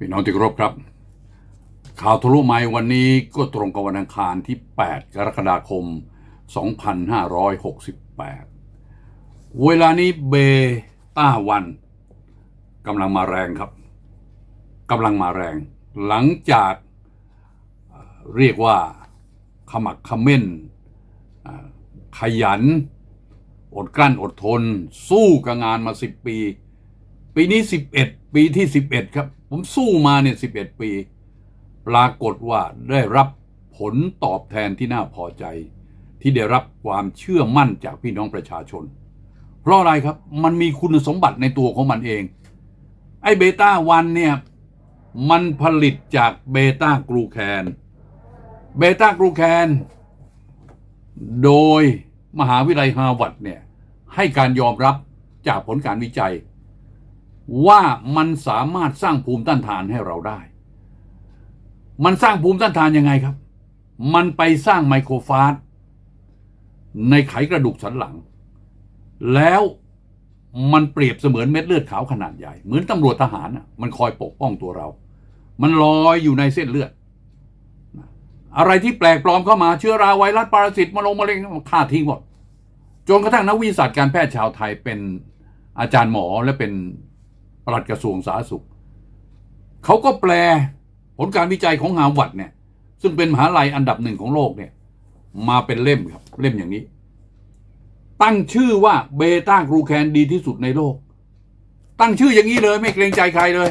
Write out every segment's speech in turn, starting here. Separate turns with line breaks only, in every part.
พี่น้องที่เคารพครับ ข่าวทะลุไม้วันนี้ก็ตรงกับวันอังคารที่ 8 กรกฎาคม 2568 เวลานี้เบต้าวันกำลังมาแรงครับกำลังมาแรง หลังจากเรียกว่าขมักขม้น ขยัน อดกลั้นอดทน สู้กับงานมา 10 ปี ปีนี้ 11 ปีที่ 11 ครับ ผมสู้มาเนี่ย11ปี ปรากฏว่าได้รับผลตอบแทนที่น่าพอใจ ที่ได้รับความเชื่อมั่นจากพี่น้องประชาชน เพราะอะไรครับมันมีคุณสมบัติในตัวของมันเอง ไอเบต้าวันเนี่ยมันผลิตจากเบต้ากลูแคนเบต้ากลูแคนโดยมหาวิทยาลัยฮาร์วาร์ดเนี่ยให้การยอมรับจากผลการวิจัย ว่ามันสามารถสร้างภูมิต้านทานให้เราได้ มันสร้างภูมิต้านทานยังไงครับ มันไปสร้างไมโครฟาสในไขกระดูกสันหลัง แล้วมันเปรียบเสมือนเม็ดเลือดขาวขนาดใหญ่ เหมือนตำรวจทหารน่ะมันคอยปกป้องตัวเรา มันลอยอยู่ในเส้นเลือด อะไรที่แปลกปลอมเข้ามาเชื้อราไวรัสปรสิตมะลงมะเร็งฆ่าทิ้งหมดจนกระทั่งนักวิทยาศาสตร์การแพทย์ชาวไทยเป็นอาจารย์หมอและเป็น ปลัดกระทรวงสาธารณสุข เขาก็แปลผลการวิจัยของฮาวาร์ดเนี่ย ซึ่งเป็นมหาลัยอันดับหนึ่งของโลกเนี่ย มาเป็นเล่มครับ เล่มอย่างนี้ ตั้งชื่อว่าเบต้ากรูแคนดีที่สุดในโลก ตั้งชื่ออย่างนี้เลยไม่เกรงใจใครเลย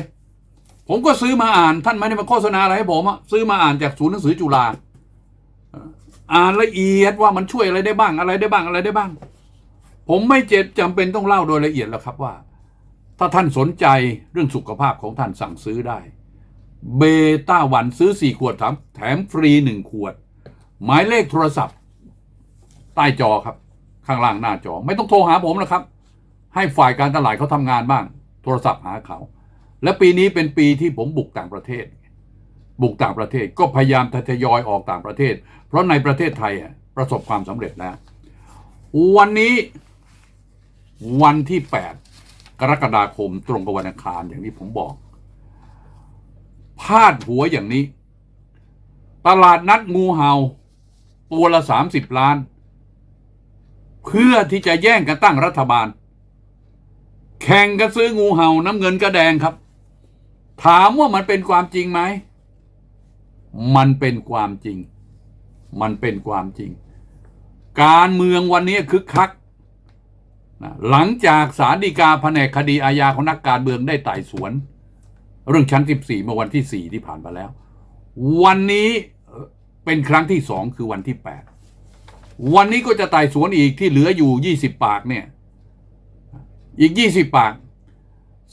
ผมก็ซื้อมาอ่าน ท่านไม่ได้มาโฆษณาอะไรให้ผมอะซื้อมาอ่านจากศูนย์หนังสือจุฬาอ่านละเอียดว่ามันช่วยอะไรได้บ้างอะไรได้บ้างอะไรได้บ้าง ผมไม่เจ็บจำเป็นต้องเล่าโดยละเอียดแล้วครับว่า ถ้าท่านสนใจเรื่องสุขภาพของท่านสั่งซื้อได้ เบต้าวันซื้อสี่ขวดแถมแถมฟรีหนึ่งขวด หมายเลขโทรศัพท์ ใต้จอครับ ข้างล่างหน้าจอ ไม่ต้องโทรหาผมนะครับ ให้ฝ่ายการตลาดเขาทำงานบ้าง โทรศัพท์หาเขา และปีนี้เป็นปีที่ผมบุกต่างประเทศ บุกต่างประเทศก็พยายามทยอยออกต่างประเทศ เพราะในประเทศไทยอะประสบความสำเร็จแล้ว วันนี้วันที่ 8 กรกฎาคมตรงกับวันอังคารอย่างที่ผมบอก พาดหัวอย่างนี้ ตลาดนัดงูเห่าตัวละ30ล้าน เพื่อที่จะแย่งกันตั้งรัฐบาล แข่งกันซื้องูเห่าน้ำเงินกระแดงครับ ถามว่ามันเป็นความจริงไหม มันเป็นความจริง มันเป็นความจริง การเมืองวันนี้คึกคัก หลังจากสารดีกาแผนกคดีอาญาของนักการเมืองได้ไต่สวน เรื่องชั้น 14 เมื่อวันที่ 4 ที่ผ่านมาแล้ว วันนี้เป็นครั้งที่สองคือวันที่ 8 วันนี้ก็จะไต่สวนอีกที่เหลืออยู่ 20 ปากเนี่ย อีก 20 ปาก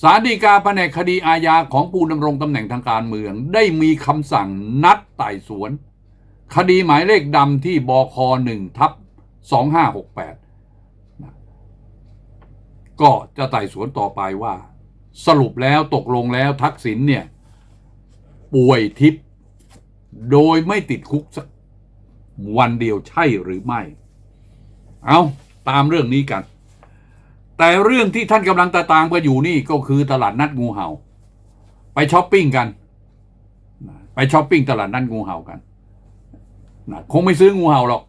สารดีกาแผนกคดีอาญาของผู้ดำรงตำแหน่งทางการเมือง ได้มีคำสั่งนัดไต่สวน คดีหมายเลขดำที่บคหนึ่งทับ2568 ก็จะไต่สวนต่อไปว่า สรุปแล้วตกลงแล้วทักษิณเนี่ย ป่วยทิพย์โดยไม่ติดคุกสักวันเดียวใช่หรือไม่ เอาตามเรื่องนี้กัน แต่เรื่องที่ท่านกำลังตาตามกันอยู่นี่ก็คือตลาดนัดงูเห่า ไปช้อปปิ้งกัน ไปช้อปปิ้งตลาดนัดงูเห่ากันนะคงไม่ซื้องูเห่าหรอก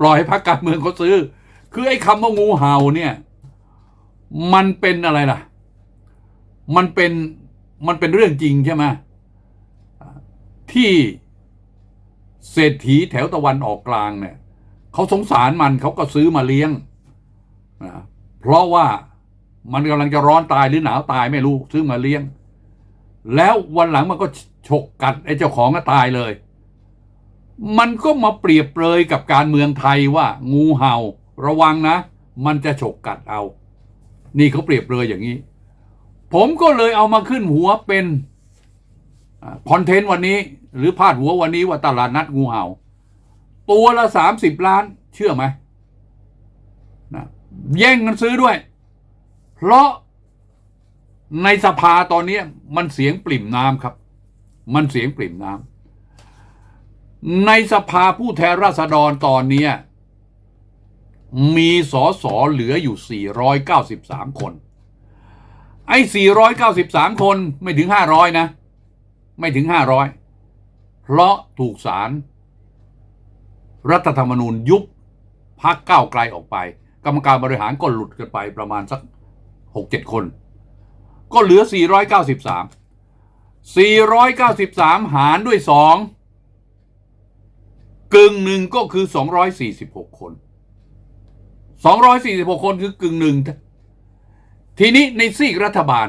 ปล่อยให้พรรคการเมืองเขาซื้อ คือไอ้คำว่างูเห่าเนี่ย มันเป็นอะไรล่ะ มันเป็นมันเป็นเรื่องจริงใช่ไหมที่เศรษฐีแถวตะวันออกกลางเนี่ยเขาสงสารมันเขาก็ซื้อมาเลี้ยงนะเพราะว่ามันกำลังจะร้อนตายหรือหนาวตายไม่รู้ซื้อมาเลี้ยง แล้ววันหลังมันก็ฉกกัดไอ้เจ้าของก็ตายเลย มันก็มาเปรียบเปรยกับการเมืองไทยว่า งูเห่า ระวังนะ มันจะฉกกัดเอา นี่เขาเปรียบเปรยอย่างนี้ ผมก็เลยเอามาขึ้นหัวเป็นคอนเทนต์วันนี้ หรือพาดหัววันนี้ว่าตลาดนัดงูเห่า ตัวละสามสิบล้าน เชื่อไหมนะแย่งกันซื้อด้วย เพราะในสภาตอนนี้มันเสียงปริ่มน้ำครับ มันเสียงปริ่มน้ำในสภาผู้แทนราษฎรตอนนี้ มีสอสอเหลืออยู่ 493 คน ไอ้ 493 คนไม่ถึง 500 นะ ไม่ถึง 500 เพราะถูกศาลรัฐธรรมนูญยุบพักก้าวไกลออกไป กรรมการบริหารก็หลุดกันไปประมาณสัก 6-7 คน ก็เหลือ 493 493 หารด้วย 2 กึ่งหนึ่งก็คือ 246 คน 246 คนคือกึ่งหนึ่ง ทีนี้ในซีกรัฐบาล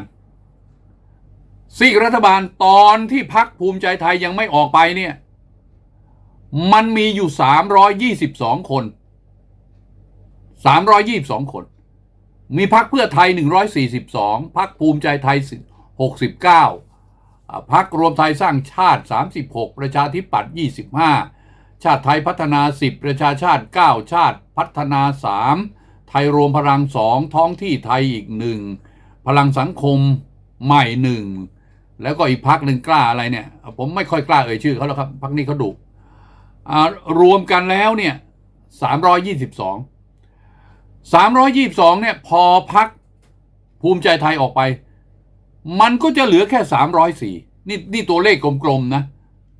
ซีกรัฐบาลตอนที่พักภูมิใจไทยยังไม่ออกไปเนี่ย มันมีอยู่ 322 คน 322 คน มีพักเพื่อไทย 142 พักภูมิใจไทย 69อ่าพักรวมไทยสร้างชาติ 36 ประชาธิปัตย์ 25 ชาติไทยพัฒนา 10 ประชาชาติ 9 ชาติพัฒนา 3 ไทยรวมพลัง2ท้องที่ไทยอีกหนึ่งพลังสังคมใหม่หนึ่งแล้วก็อีกพักหนึ่งกล้าอะไรเนี่ย ผมไม่ค่อยกล้าเอ่ยชื่อเขาแล้วครับพักนี้เขาดุรวมกันแล้วเนี่ย322 322เนี่ยพอพักภูมิใจไทยออกไป มันก็จะเหลือแค่304นี่นี่ตัวเลขกลมๆนะ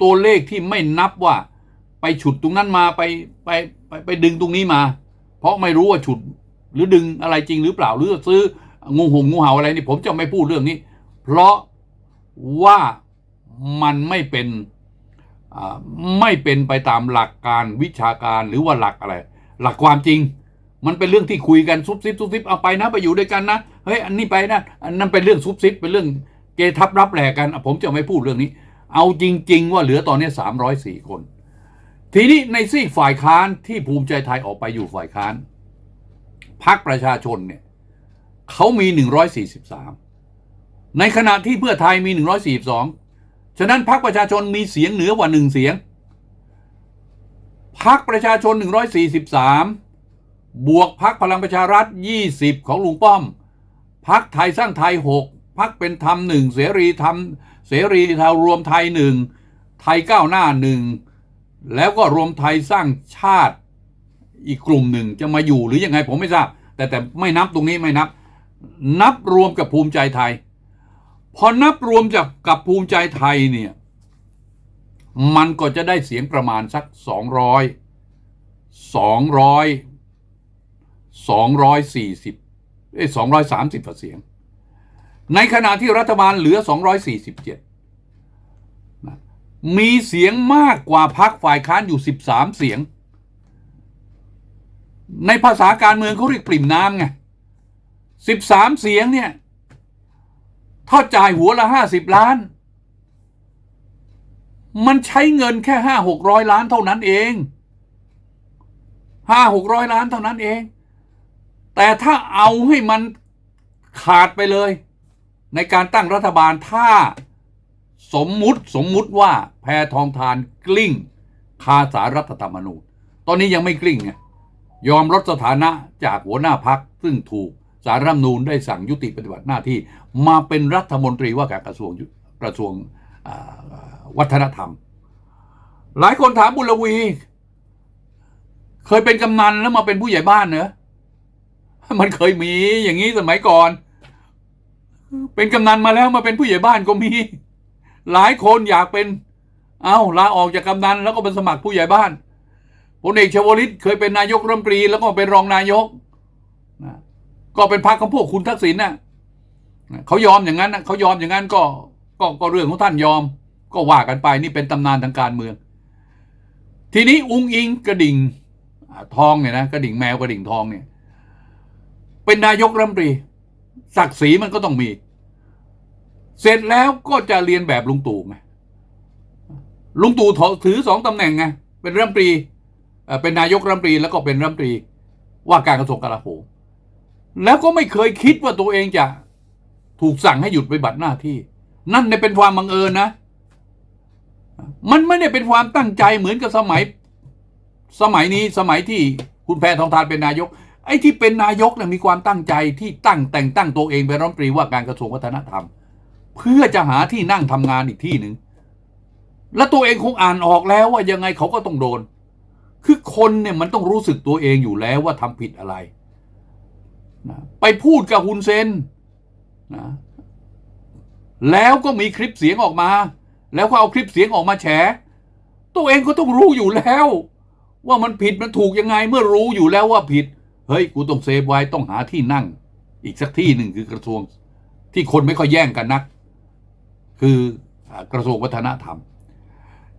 ตัวเลขที่ไม่นับว่า ฉุดตรงนั้นมาไปไปไปไปดึงตรงนี้มา เพราะไม่รู้ว่าฉุดหรือดึงอะไรจริงหรือเปล่าหรือซื้องูหงงูเห่าอะไรนี่ผมจะไม่พูดเรื่องนี้ เพราะว่ามันไม่เป็นไม่เป็นไปตามหลักการวิชาการหรือว่าหลักอะไร หลักความจริง มันเป็นเรื่องที่คุยกันซุบซิบซุบซิบเอาไปนะ ไปอยู่ด้วยกันนะเฮ้ยอันนี้ไปนะอันนั้นเป็นเรื่องซุบซิบเป็นเรื่องเกทับรับแหลกกัน ผมจะไม่พูดเรื่องนี้ เอาจริง ๆ ว่าเหลือตอนนี้สามร้อยสี่คน ทีนี้ในซีกฝ่ายค้านที่ภูมิใจไทยออกไปอยู่ฝ่ายค้านพักประชาชนเนี่ยเขามีหนึ่งร้อยสี่สิบสามในขณะที่เพื่อไทยมีหนึ่งร้อยสี่สองฉะนั้นพักประชาชนมีเสียงเหนือกว่าหนึ่งเสียงพักประชาชนหนึ่งร้อยสี่สิบสามบวกพักพลังประชารัฐยี่สิบของลุงป้อมพักไทยสร้างไทยหกพักเป็นธรรมหนึ่งเสรีธรรมเสรีไทยรวมไทยหนึ่งไทยก้าวหน้าหนึ่ง แล้วก็รวมไทยสร้างชาติอีกกลุ่มหนึ่งจะมาอยู่หรืออยังไงผมไม่ทราบ แต่แต่ไม่นับตรงนี้ไม่นับ นับรวมกับภูมิใจไทย พอนับรวมจากกับภูมิใจไทยเนี่ยมันก็จะได้เสียงประมาณสัก 200 200 240เอ้ย230กาเสียง ในขณะที่รัฐบาลเหลือ 247 มีเสียงมากกว่าพักฝ่ายค้านอยู่ 13 เสียง ในภาษาการเมืองเขาเรียกปริ่มน้ำไง 13 เสียงเนี่ยถ้าจ่ายหัวละ 50 ล้าน มันใช้เงินแค่ 5 600 ล้านเท่านั้นเอง 5 600 ล้านเท่านั้นเอง แต่ถ้าเอาให้มันขาดไปเลย ในการตั้งรัฐบาลถ้า สมมุติสมมุติว่าแพทองทานกลิ้ง คาสารรัฐธรรมนูญ ตอนนี้ยังไม่กลิ้งไงยอมลดสถานะจากหัวหน้าพักซึ่งถูกสารรัฐมนูญได้สั่งยุติปฏิบัติหน้าที่ มาเป็นรัฐมนตรีว่าการกระทรวงกระทรวงวัฒนธรรม หลายคนถามบุญลวี เคยเป็นกำนันแล้วมาเป็นผู้ใหญ่บ้านเนอะมันเคยมีอย่างนี้สมัยก่อน เป็นกำนันมาแล้วมาเป็นผู้ใหญ่บ้านก็มี หลายคนอยากเป็น เอาลาออกจากกำนันแล้วก็เป็นสมัครผู้ใหญ่บ้านพลเอกชวลิตเคยเป็นนายกรัฐมนตรีแล้วก็เป็นรองนายกนะก็เป็นพรรคของพวกคุณทักษิณน่ะนะเขายอมอย่างนั้นนะเขายอมอย่างนั้นก็ก็ก็เรื่องของท่านยอม ก็ว่ากันไปนี่เป็นตำนานทางการเมือง ทีนี้อุ้งอิงกระดิ่งทองเนี่ยนะกระดิ่งแมวกระดิ่งทองเนี่ย เป็นนายกรัฐมนตรีศักดิ์ศรีมันก็ต้องมี เสร็จแล้วก็จะเรียนแบบลุงตู่ไงลุงตู่ถือสองตำแหน่งไงเป็นรัฐมนตรีเป็นนายกรัฐมนตรีแล้วก็เป็นรัฐมนตรีว่าการกระทรวงกลาโหมแล้วก็ไม่เคยคิดว่าตัวเองจะถูกสั่งให้หยุดไปบัตรหน้าที่ นั่นเนี่ยเป็นความบังเอิญนะ มันไม่ได้เป็นความตั้งใจเหมือนกับสมัย สมัยนี้สมัยที่คุณแพทองทานเป็นนายก ไอ้ที่เป็นนายกเนี่ยมีความตั้งใจที่ตั้งแต่งตั้งตัวเองเป็นรัฐมนตรีว่าการกระทรวงวัฒนธรรม เพื่อจะหาที่นั่งทำงานอีกที่หนึ่งแล้วตัวเองคงอ่านออกแล้วว่ายังไงเขาก็ต้องโดน คือคนเนี่ยมันต้องรู้สึกตัวเองอยู่แล้วว่าทำผิดอะไรนะไปพูดกับฮุนเซนนะแล้วก็มีคลิปเสียงออกมา แล้วก็เอาคลิปเสียงออกมาแฉ ตัวเองก็ต้องรู้อยู่แล้ว ว่ามันผิดมันถูกยังไงเมื่อรู้อยู่แล้วว่าผิด เฮ้ยกูต้องเซฟไว้ต้องหาที่นั่ง อีกสักที่หนึ่งคือกระทรวงที่คนไม่ค่อยแย่งกันนัก คือกระทรวงวัฒนธรรม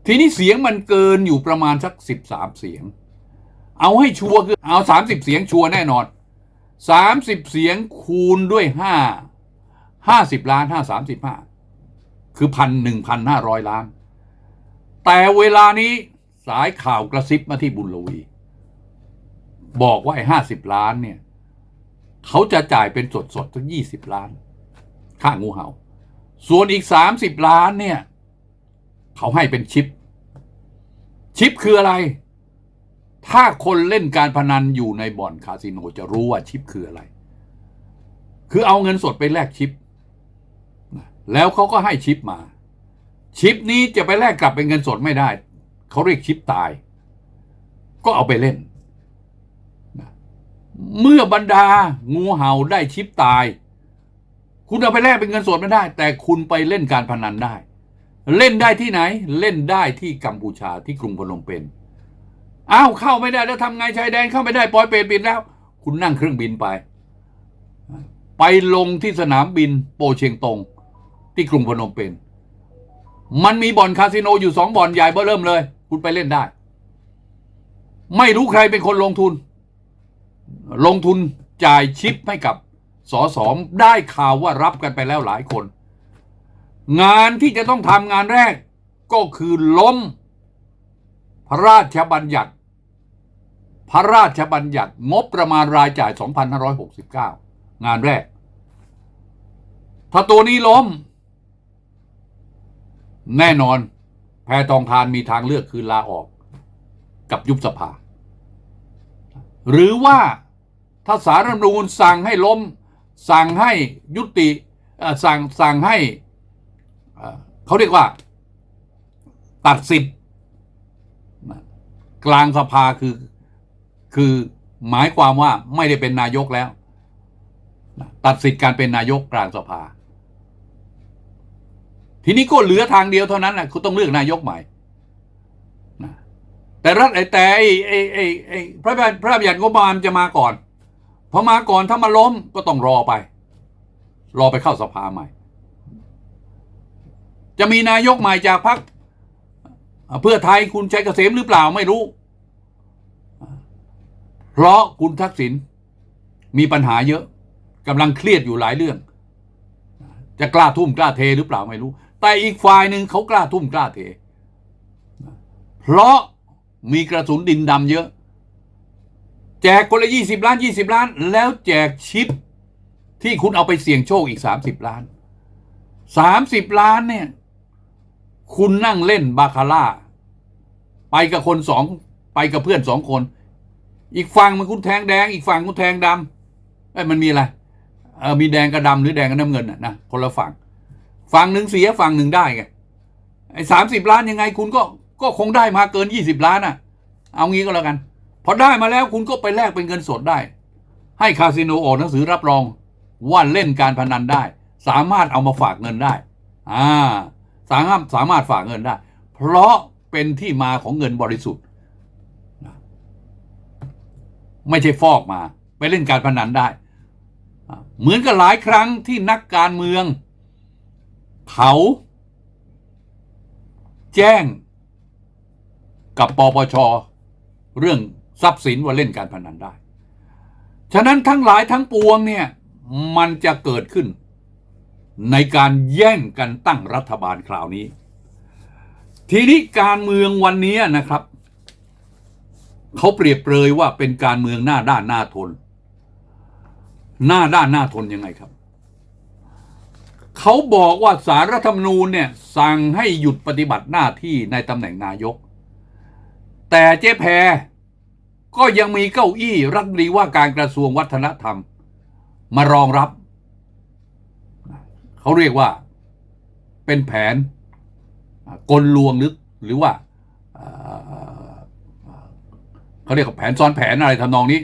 ทีนี้เสียงมันเกินอยู่ประมาณสักสิบสามเสียง เอาให้ชัวร์คือเอาสามสิบเสียงชัวร์แน่นอนสามสิบเสียงคูณด้วยห้าห้าสิบล้านห้าสามสิบห้าคือพันหนึ่งพันห้าร้อยล้าน แต่เวลานี้สายข่าวกระซิบมาที่บุญลวี บอกว่าไอ้ห้าสิบล้านเนี่ย เขาจะจ่ายเป็นสดสดๆทั้งยี่สิบล้าน ค่างูเห่า ส่วนอีกสามสิบล้านเนี่ย เขาให้เป็นชิป ชิปคืออะไร ถ้าคนเล่นการพนันอยู่ในบ่อนคาสิโนจะรู้ว่าชิปคืออะไร คือเอาเงินสดไปแลกชิป แล้วเขาก็ให้ชิปมา ชิปนี้จะไปแลกกลับเป็นเงินสดไม่ได้ เขาเรียกชิปตาย ก็เอาไปเล่นเมื่อบรรดางูเห่าได้ชิปตาย คุณเอาไปแลกเป็นเงินสดไม่ได้ แต่คุณไปเล่นการพนันได้ เล่นได้ที่ไหน เล่นได้ที่กัมพูชาที่กรุงพนมเปญอ้าวเข้าไม่ได้แล้วทำไงชายแดนเข้าไม่ได้ปล่อยเปรตปิดแล้ว คุณนั่งเครื่องบินไป ไปลงที่สนามบินโปเชียงตง ที่กรุงพนมเปญมันมีบ่อนคาสิโนอยู่สองบ่อนใหญ่เบ้อเริ่มเลย คุณไปเล่นได้ ไม่รู้ใครเป็นคนลงทุน ลงทุนจ่ายชิปให้กับ สอสอได้ข่าวว่ารับกันไปแล้วหลายคน งานที่จะต้องทำงานแรกก็คือล้ม พระราชบัญญัติ พระราชบัญญัติงบประมาณรายจ่าย 2569 งานแรก ถ้าตัวนี้ล้ม แน่นอน แพทองทานมีทางเลือกคือลาออกกับยุบสภา หรือว่าถ้าสารรัฐมนูญสั่งให้ล้ม สั่งให้ยุติสั่งสั่งให้เขาเรียกว่า ตัดสิทธิ์กลางสภาคือคือหมายความว่าไม่ได้เป็นนายกแล้ว ตัดสิทธิ์การเป็นนายกกลางสภา ทีนี้ก็เหลือทางเดียวเท่านั้นนะคุณต้องเลือกนายกใหม่แต่รัฐแต่ไอ้ไอ้ไอ้พระราชพระบัญญัติงบประมาณจะมาก่อน พอมาก่อนถ้ามาล้มก็ต้องรอไป รอไปเข้าสภาใหม่ จะมีนายกใหม่จากพรรคเพื่อไทยคุณชัยเกษมหรือเปล่าไม่รู้ เพราะคุณทักษิณมีปัญหาเยอะกำลังเครียดอยู่หลายเรื่อง จะกล้าทุ่มกล้าเทหรือเปล่าไม่รู้ แต่อีกฝ่ายหนึ่งเขากล้าทุ่มกล้าเท เพราะมีกระสุนดินดำเยอะ แจกคนละยี่สิบล้านยี่สิบล้าน แล้วแจกชิป ที่คุณเอาไปเสี่ยงโชคอีกสามสิบล้านสามสิบล้านเนี่ย คุณนั่งเล่นบาคาร่า ไปกับคนสองไปกับเพื่อนสองคน อีกฝั่งมันคุณแทงแดง อีกฝั่งคุณแทงดำไอ้ยมันมีอะไรเออมีแดงกับดำหรือแดงกับน้ำเงินนะนะคนละฝั่ง ฝั่งหนึ่งเสียฝั่งหนึ่งได้ไงไอ้สามสิบล้านยังไงคุณก็ก็คงได้มาเกินยี่สิบล้านอะ เอางี้ก็แล้วกัน อได้มาแล้วคุณก็ไปแลกเป็นเงินสดได้ ให้คาสิโนออกหนังสือรับรองว่าเล่นการพนันได้ สามารถเอามาฝากเงินได้อ่าสามารถสามารถฝากเงินได้ เพราะเป็นที่มาของเงินบริสุทธิ์ ไม่ใช่ฟอกมา ไปเล่นการพนันได้ เหมือนกับหลายครั้งที่นักการเมือง เขา แจ้งกับปปชเรื่อง ทรัพย์สินว่าเล่นการพนันได้ ฉะนั้นทั้งหลายทั้งปวงเนี่ยมันจะเกิดขึ้น ในการแย่งกันตั้งรัฐบาลคราวนี้ ทีนี้การเมืองวันนี้นะครับเขาเปรียบเปรยว่าเป็นการเมืองหน้าด้านหน้าทน หน้าด้านหน้าทนยังไงครับเขาบอกว่าสารรัฐธรรมนูญเนี่ยสั่งให้หยุดปฏิบัติหน้าที่ในตำแหน่งนายก แต่เจ๊แพร ก็ยังมีเก้าอี้รัฐมนตรีว่าการกระทรวงวัฒนธรรม มารองรับ เขาเรียกว่า เป็นแผนกลลวงหรือหรือว่าเขาเรียกว่าแผนซ้อนแผนอะไรทำนองนี้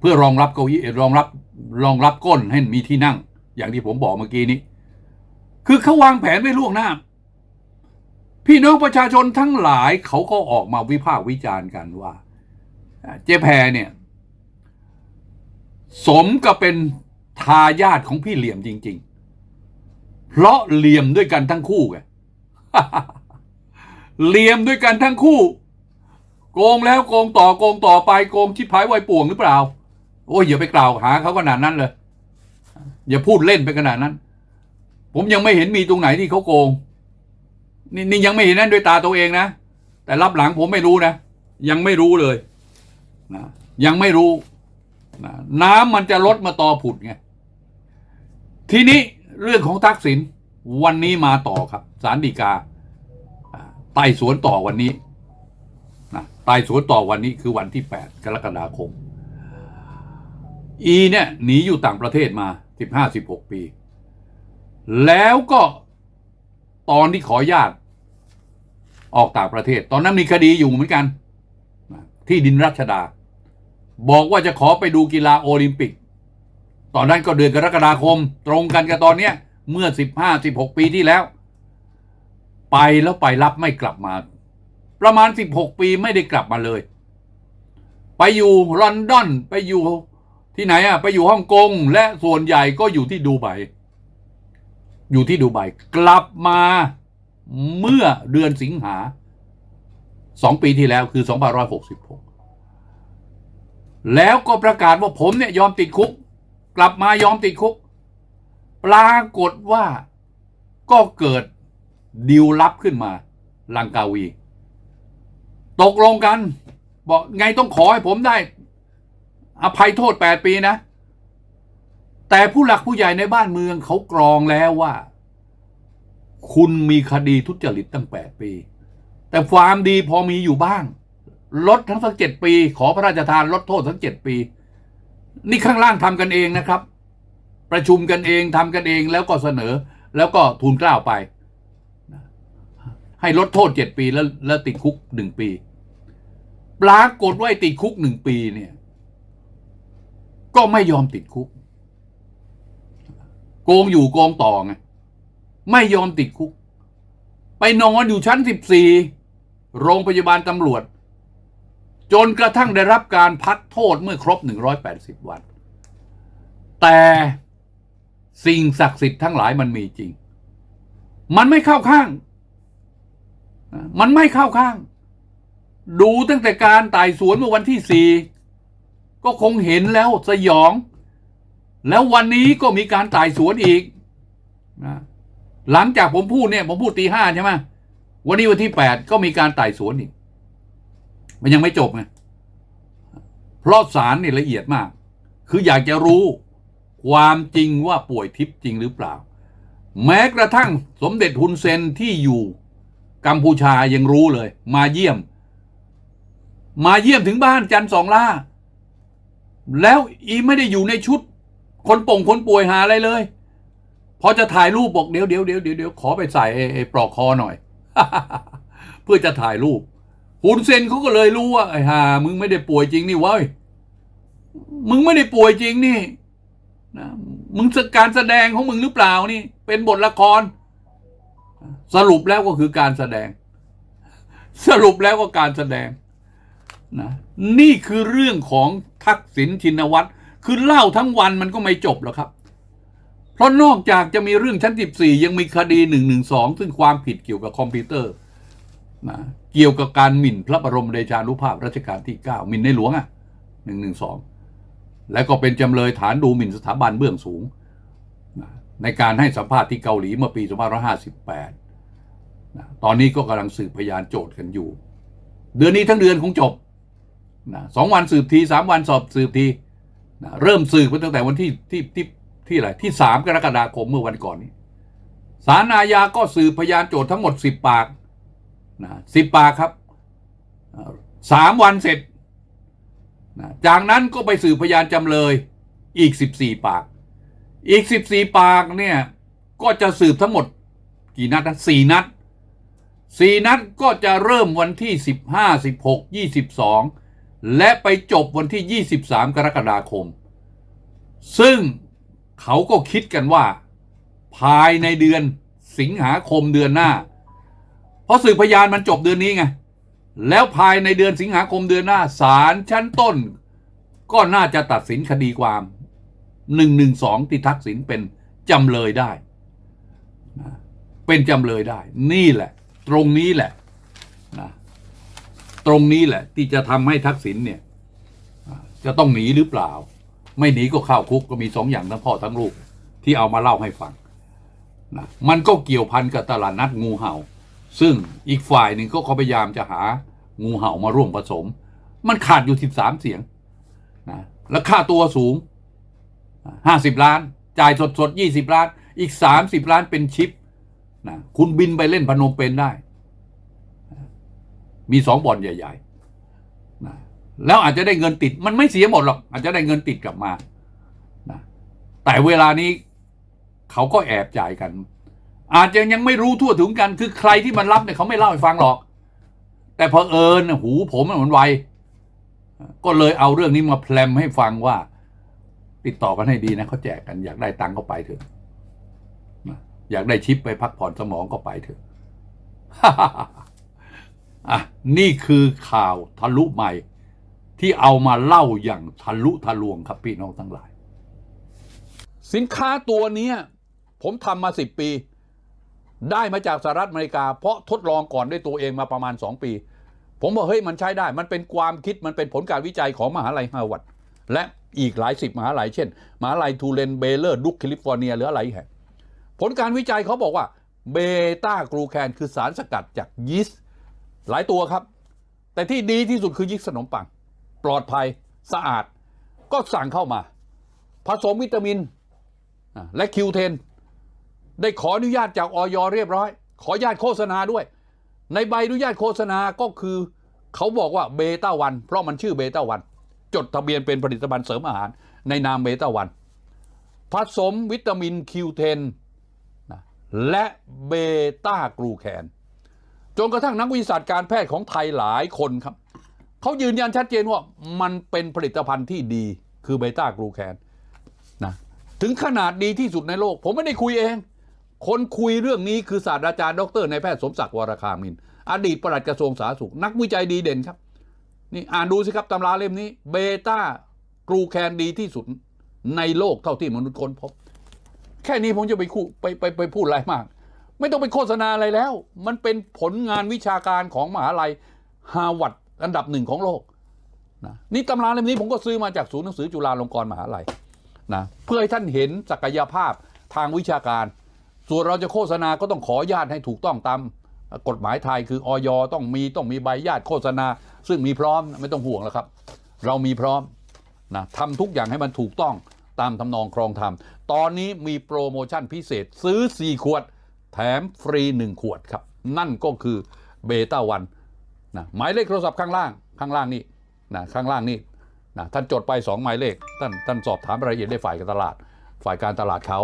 เพื่อรองรับเก้าอี้รองรับรองรับก้นให้มีที่นั่ง อย่างที่ผมบอกเมื่อกี้นี้ คือเขาวางแผนไว้ล่วงหน้า พี่น้องประชาชนทั้งหลายเขาก็ออกมาวิพากษ์วิจารณ์กันว่า เจ๊แพรเนี่ย สมกับเป็นทายาทของพี่เหลี่ยมจริง ๆ เพราะเหลี่ยมด้วยกันทั้งคู่ไงเหลี่ยมด้วยกันทั้งคู่ โกงแล้วโกงต่อโกงต่อไปโกงชิบหายไวป่วงหรือเปล่า โอ้ยอย่าไปกล่าวหาเขาขนาดนั้นเลย อย่าพูดเล่นไปขนาดนั้น ผมยังไม่เห็นมีตรงไหนที่เขาโกง นี่นี่ยังไม่เห็นนั่นด้วยตาตัวเองนะ แต่รับหลังผมไม่รู้นะ ยังไม่รู้เลย นะยังไม่รู้นะน้ำมันจะลดมาต่อผุดไงทีนี้เรื่องของทักษิณวันนี้มาต่อครับสารดีกาไต่สวนต่อวันนี้นะไต่สวนต่อวันนี้คือวันที่ 8 กรกฎาคม อีเนี่ยหนีอยู่ต่างประเทศมา 15-16 ปี แล้วก็ตอนที่ขอญาตออกต่างประเทศ ตอนนั้นมีคดีอยู่เหมือนกัน ที่ดินรัชดา บอกว่าจะขอไปดูกีฬาโอลิมปิก ตอนนั้นก็เดือนกรกฎาคม ตรงกันกับตอนเนี้ย เมื่อ 15-16 ปีที่แล้ว ไปแล้วไปรับไม่กลับมา ประมาณ 16 ปีไม่ได้กลับมาเลย ไปอยู่ลอนดอนไปอยู่ที่ไหนอะไปอยู่ฮ่องกงและส่วนใหญ่ก็อยู่ที่ดูไบอยู่ที่ดูไบกลับมาเมื่อเดือนสิงหาสองปีที่แล้วคือ 2566 แล้วก็ประกาศว่าผมเนี่ยยอมติดคุก กลับมายอมติดคุก ปรากฏว่าก็เกิดดิวลับขึ้นมาลังกาวี ตกลงกัน บอกไงต้องขอให้ผมได้ อภัยโทษ 8 ปีนะ แต่ผู้หลักผู้ใหญ่ในบ้านเมืองเขากรองแล้วว่า คุณมีคดีทุจริตตั้ง 8 ปี แต่ความดีพอมีอยู่บ้าง ลดทั้งสักเจ็ดปี ขอพระราชทานลดโทษทั้งเจ็ดปี นี่ข้างล่างทำกันเองนะครับ ประชุมกันเองทำกันเองแล้วก็เสนอ แล้วก็ทูลกล้าวไป ให้ลดโทษเจ็ดปีแล้วแล้วติดคุกหนึ่งปี ปรากฏว่าติดคุกหนึ่งปีเนี่ย ก็ไม่ยอมติดคุก โกงอยู่โกงต่อไงไม่ยอมติดคุก ไปนอนอยู่ชั้นสิบสี่โรงพยาบาลตำรวจ จนกระทั่งได้รับการพักโทษเมื่อครบ 180 วัน แต่สิ่งศักดิ์สิทธิ์ทั้งหลายมันมีจริง มันไม่เข้าข้าง มันไม่เข้าข้าง ดูตั้งแต่การไต่สวนเมื่อวันที่สี่ก็คงเห็นแล้วสยอง แล้ววันนี้ก็มีการไต่สวนอีกนะหลังจากผมพูดเนี่ย ผมพูดตีห้าใช่ไหมวันนี้วันที่แปดก็มีการไต่สวนอีก มันยังไม่จบไงเพราะสารเนี่ยละเอียดมาก คืออยากจะรู้ความจริงว่าป่วยทิพย์จริงหรือเปล่า แม้กระทั่งสมเด็จฮุนเซนที่อยู่กัมพูชายังรู้เลย มาเยี่ยม มาเยี่ยมถึงบ้านจันสองล่า แล้วอีไม่ได้อยู่ในชุด คนป่งคนป่วยหาอะไรเลยพอจะถ่ายรูปบอกเดี๋ยวเดี๋ยวเดี๋ยวเดี๋ยวขอไปใส่ไอ้ปลอกคอหน่อย เพื่อจะถ่ายรูป ฮุนเซนเขาก็เลยรู้ว่าไอ้ห่ามึงไม่ได้ป่วยจริงนี่เว้ยมึงไม่ได้ป่วยจริงนี่นะมึงการแสดงของมึงหรือเปล่านี่ เป็นบทละคร สรุปแล้วก็คือการแสดง สรุปแล้วก็การแสดงนะนี่คือเรื่องของทักษิณชินวัตรคือเล่าทั้งวันมันก็ไม่จบหรอกครับ เพราะนอกจากจะมีเรื่องชั้น 14 ยังมีคดี 112 ซึ่งความผิดเกี่ยวกับคอมพิวเตอร์ นะเกี่ยวกับการหมิ่นพระบรมเดชานุภาพรัชกาลที่ 9 หมิ่นในหลวงอะ112และก็เป็นจำเลยฐานดูหมิ่นสถาบันเบื้องสูงนะในการให้สัมภาษณ์ที่เกาหลีเมื่อปี2558นะตอนนี้ก็กำลังสืบพยานโจทย์กันอยู่ เดือนนี้ทั้งเดือนคงจบนะสองวันสืบทีสามวันสอบสืบทีนะเริ่มสืบตั้งแต่วันที่ที่ที่ที่อะไรที่สามกรกฎาคมเมื่อวันก่อนนี้ศาลอาญาก็สืบพยานโจทย์ทั้งหมดสิบปาก นะสิบปากครับสามวันเสร็จนะจากนั้นก็ไปสืบพยานจำเลยอีกสิบสี่ปาก อีกสิบสี่ปากเนี่ยก็จะสืบทั้งหมดกี่นัดนะสี่นัดสี่นัดก็จะเริ่มวันที่สิบห้าสิบหกยี่สิบสองและไปจบวันที่23กรกฎาคม ซึ่งเขาก็คิดกันว่า ภายในเดือนสิงหาคมเดือนหน้า ราะสืบพยานมันจบเดือนนี้ไง แล้วภายในเดือนสิงหาคมเดือนหน้าศาลชั้นต้น ก็น่าจะตัดสินคดีความหนึ่งหนึ่งสองที่ทักษิณเป็นจำเลยได้นะเป็นจำเลยได้ นี่แหละ ตรงนี้แหละนะตรงนี้แหละ ที่จะทำให้ทักษิณเนี่ย จะต้องหนีหรือเปล่า ไม่หนีก็เข้าคุกก็มีสองอย่างทั้งพ่อทั้งลูกที่เอามาเล่าให้ฟังนะมันก็เกี่ยวพันกับตลาดนัดงูเห่า ซึ่งอีกฝ่ายหนึ่งก็เขาพยายามจะหางูเห่ามาร่วมผสม มันขาดอยู่สิบสามเสียงนะแล้วค่าตัวสูงห้าสิบล้าน จ่ายสดสดยี่สิบล้าน อีกสามสิบล้านเป็นชิปนะคุณบินไปเล่นพนมเปญได้ มีสองบ่อนใหญ่ๆนะแล้วอาจจะได้เงินติด มันไม่เสียหมดหรอก อาจจะได้เงินติดกลับมานะแต่เวลานี้เขาก็แอบจ่ายกัน อาจจะยังไม่รู้ทั่วถึงกันคือใครที่มันรับเนี่ยเขาไม่เล่าให้ฟังหรอก แต่พอเอิญหูผมมันไวก็เลยเอาเรื่องนี้มาแพลมให้ฟังว่า ติดต่อกันให้ดีนะเขาแจกกันอยากได้ตังค์ก็ไปเถอะอยากได้ชิปไปพักผ่อนสมองก็ไปเถอะอะนี่คือข่าวทะลุใหม่ ที่เอามาเล่าอย่างทะลุทะลวงครับพี่น้องทั้งหลาย สินค้าตัวนี้ผมทำมาสิบปี ได้มาจากสหรัฐอเมริกา เพราะทดลองก่อนด้วยตัวเองมาประมาณ 2 ปี ผมบอกเฮ้ยมันใช้ได้ มันเป็นความคิดมันเป็นผลการวิจัยของมหาลัยฮาร์วาร์ดและอีกหลายสิบมหาลัยเช่นมหาลัยทูเลนเบเลอร์ดุกแคลิฟอร์เนียหรืออะไรแห่งผลการวิจัยเขาบอกว่าเบต้ากลูแคนคือสารสกัดจากยีสต์หลายตัวครับ แต่ที่ดีที่สุดคือยีสต์ขนมปัง ปลอดภัยสะอาด ก็สั่งเข้ามา ผสมวิตามินและคิวเทน ได้ขออนุญาตจากออยเรียบร้อย ขออนุญาตโฆษณาด้วย ในใบอนุญาตโฆษณาก็คือ เขาบอกว่าเบต้าวัน เพราะมันชื่อเบต้าวัน จดทะเบียนเป็นผลิตภัณฑ์เสริมอาหาร ในนามเบต้าวันผสมวิตามินคิวเทนนะและเบต้ากลูแคนจนกระทั่งนักวิทยาศาสตร์การแพทย์ของไทยหลายคนครับเขายืนยันชัดเจนว่ามันเป็นผลิตภัณฑ์ที่ดีคือเบต้ากลูแคนนะถึงขนาดดีที่สุดในโลก ผมไม่ได้คุยเอง คนคุยเรื่องนี้คือศาสตราจารย์ดรนายแพทย์สมศักดิ์วรคามิน อดีตปลัดกระทรวงสาธารณสุข นักวิจัยดีเด่นครับ นี่อ่านดูสิครับตำราเล่มนี้ เบต้ากลูแคนดีที่สุดในโลกเท่าที่มนุษย์ค้นพบ แค่นี้ผมจะไปคู่ไปไปไปพูดอะไรมาก ไม่ต้องไปโฆษณาอะไรแล้ว มันเป็นผลงานวิชาการของมหาลัยฮาร์วาร์ดอันดับหนึ่งของโลกนะนี่ตำราเล่มนี้ผมก็ซื้อมาจากศูนย์หนังสือจุฬาลงกรณ์มหาลัยนะเพื่อให้ท่านเห็นศักยภาพทางวิชาการ ส่วนเราจะโฆษณาก็ต้องขออนุญาตให้ถูกต้องตามกฎหมายไทยคือออยต้องมีต้องมีใบญาตโฆษณา ซึ่งมีพร้อมไม่ต้องห่วงแล้วครับ เรามีพร้อมนะทำทุกอย่างให้มันถูกต้องตามทำนองครองธรรม ตอนนี้มีโปรโมชั่นพิเศษซื้อ 4 ขวด แถมฟรี 1 ขวดครับ นั่นก็คือเบต้าวันนะหมายเลขโทรศัพท์ข้างล่างข้างล่างนี่นะข้างล่างนี่นะท่านจดไป 2 หมายเลข ท่านท่านสอบถามรายละเอียดได้ฝ่ายการตลาด ฝ่ายการตลาดเขา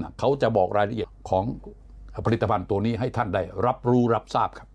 นะเขาจะบอกรายละเอียดของผลิตภัณฑ์ตัวนี้ให้ท่านได้รับรู้รับทราบครับ